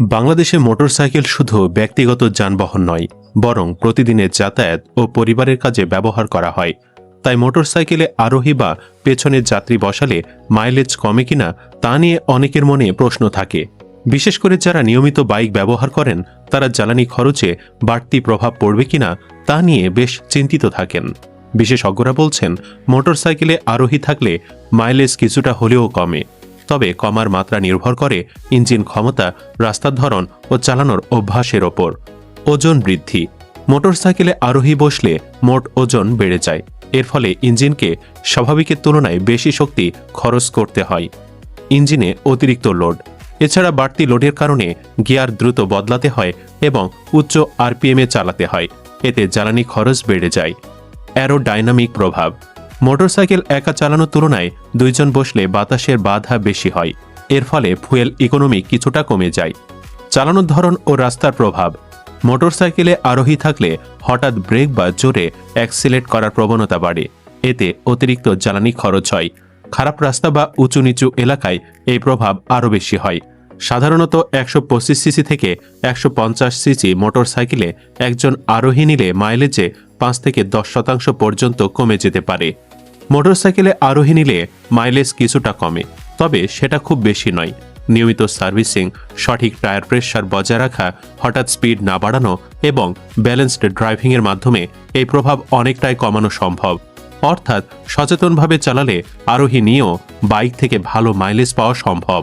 বাংলাদেশে মোটরসাইকেল শুধু ব্যক্তিগত যানবাহন নয়, বরং প্রতিদিনের যাতায়াত ও পরিবারের কাজে ব্যবহার করা হয়। তাই মোটরসাইকেলে আরোহী বা পেছনের যাত্রী বসালে মাইলেজ কমে কিনা তা নিয়ে অনেকের মনে প্রশ্ন থাকে। বিশেষ করে যারা নিয়মিত বাইক ব্যবহার করেন, তারা জ্বালানি খরচে বাড়তি প্রভাব পড়বে কিনা তা নিয়ে বেশ চিন্তিত থাকেন। বিশেষজ্ঞরা বলছেন, মোটরসাইকেলে আরোহী থাকলে মাইলেজ কিছুটা হলেও কমে। তবে কমার মাত্রা নির্ভর করে ইঞ্জিন ক্ষমতা, রাস্তার ধরন ও চালানোর অভ্যাসের ওপর। ওজন বৃদ্ধি। মোটরসাইকেলে আরোহী বসলে মোট ওজন বেড়ে যায়। এর ফলে ইঞ্জিনকে স্বাভাবিকের তুলনায় বেশি শক্তি খরচ করতে হয়। ইঞ্জিনে অতিরিক্ত লোড। এছাড়া বাড়তি লোডের কারণে গিয়ার দ্রুত বদলাতে হয় এবং উচ্চ আরপিএমে চালাতে হয়। এতে জ্বালানি খরচ বেড়ে যায়। অ্যারোডাইনামিক প্রভাব। মোটরসাইকেল একা চালানোর তুলনায় দুইজন বসলে বাতাসের বাধা বেশি হয়। এর ফলে ফুয়েল ইকোনমি কিছুটা কমে যায়। চালানোর ধরন ও রাস্তার প্রভাব। মোটরসাইকেলে আরোহী থাকলে হঠাৎ ব্রেক বা জোরে অ্যাক্সিলেট করার প্রবণতা বাড়ে। এতে অতিরিক্ত জ্বালানি খরচ হয়। খারাপ রাস্তা বা উঁচু নিচু এলাকায় এই প্রভাব আরও বেশি হয়। সাধারণত একশো পঁচিশ সিসি থেকে একশো পঞ্চাশ সিসি মোটরসাইকেলে একজন আরোহী নিলে মাইলেজে পাঁচ থেকে দশ শতাংশ পর্যন্ত কমে যেতে পারে। মোটরসাইকেলে আরোহী নিলে মাইলেজ কিছুটা কমে, তবে সেটা খুব বেশি নয়। নিয়মিত সার্ভিসিং, সঠিক টায়ার প্রেসার বজায় রাখা, হঠাৎ স্পিড না বাড়ানো এবং ব্যালেন্সড ড্রাইভিংয়ের মাধ্যমে এই প্রভাব অনেকটাই কমানো সম্ভব। অর্থাৎ সচেতনভাবে চালালে আরোহী নিয়েও বাইক থেকে ভালো মাইলেজ পাওয়া সম্ভব।